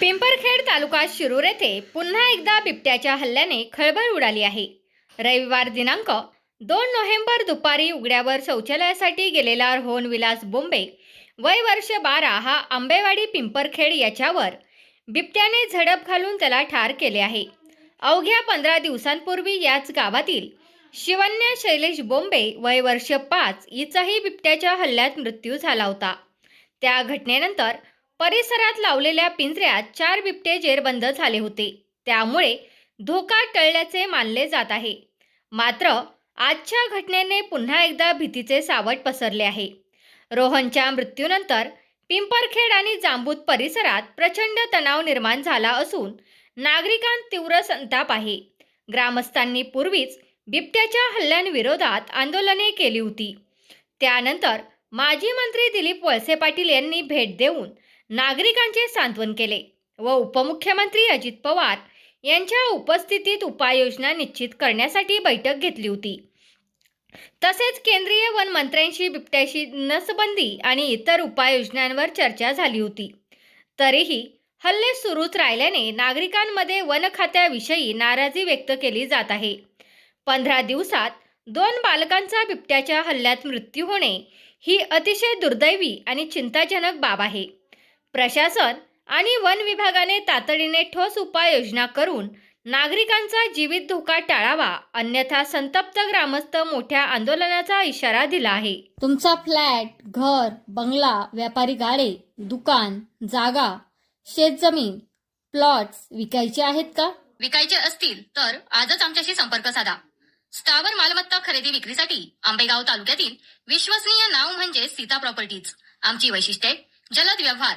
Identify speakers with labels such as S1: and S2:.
S1: पिंपरखेड तालुका शिरूर येथे पुन्हा एकदा बिबट्याच्या हल्ल्याने खळबळ उडाली आहे. रविवार दिनांक दोन नोव्हेंबर दुपारी उघड्यावर शौचालयासाठी गेलेला रोहन विलास बोंबे वय वर्ष बारा हा आंबेवाडी पिंपरखेड याच्यावर बिबट्याने झडप घालून त्याला ठार केले आहे. अवघ्या पंधरा दिवसांपूर्वी याच गावातील शिवन्य शैलेश बोंबे वय वर्ष पाच हिचाही बिबट्याच्या हल्ल्यात मृत्यू झाला होता. त्या घटनेनंतर परिसरात लावलेल्या पिंजऱ्यात चार बिबटे जेरबंद झाले होते. त्यामुळे धोका टळल्याचे मानले जात आहे. मात्र आजच्या घटनेने पुन्हा एकदा भीतीचे सावट पसरले आहे. रोहनच्या मृत्यूनंतर पिंपरखेड आणि जांबूत परिसरात प्रचंड तणाव निर्माण झाला असून नागरिकांत तीव्र संताप आहे. ग्रामस्थांनी पूर्वीच बिबट्याच्या हल्ल्यांविरोधात आंदोलने केली होती. त्यानंतर माजी मंत्री दिलीप वळसे पाटील यांनी भेट देऊन नागरिकांचे सांत्वन केले व उपमुख्यमंत्री अजित पवार यांच्या उपस्थितीत उपाययोजना निश्चित करण्यासाठी बैठक घेतली होती. तसेच केंद्रीय वन मंत्र्यांशी बिबट्याशी नसबंदी आणि इतर उपाययोजनांवर चर्चा झाली होती. तरीही हल्ले सुरूच राहिल्याने नागरिकांमध्ये वन खात्याविषयी नाराजी व्यक्त केली जात आहे. पंधरा दिवसात दोन बालकांचा बिबट्याच्या हल्ल्यात मृत्यू होणे ही अतिशय दुर्दैवी आणि चिंताजनक बाब आहे. प्रशासन आणि वन विभागाने तातडीने ठोस उपाययोजना करून नागरिकांचा जीवित धोका टाळावा अन्यथा संतप्त ग्रामस्थ मोठ्या आंदोलनाचा इशारा दिला आहे.
S2: तुमचा फ्लॅट घर बंगला व्यापारी गाडे दुकान जागा शेतजमीन प्लॉट्स विकायचे आहेत का?
S3: विकायचे असतील तर आजच आमच्याशी संपर्क साधा. स्थावर मालमत्ता खरेदी विक्रीसाठी आंबेगाव तालुक्यातील विश्वसनीय नाव म्हणजे सीता प्रॉपर्टीज. आमची वैशिष्ट्ये जलद व्यवहार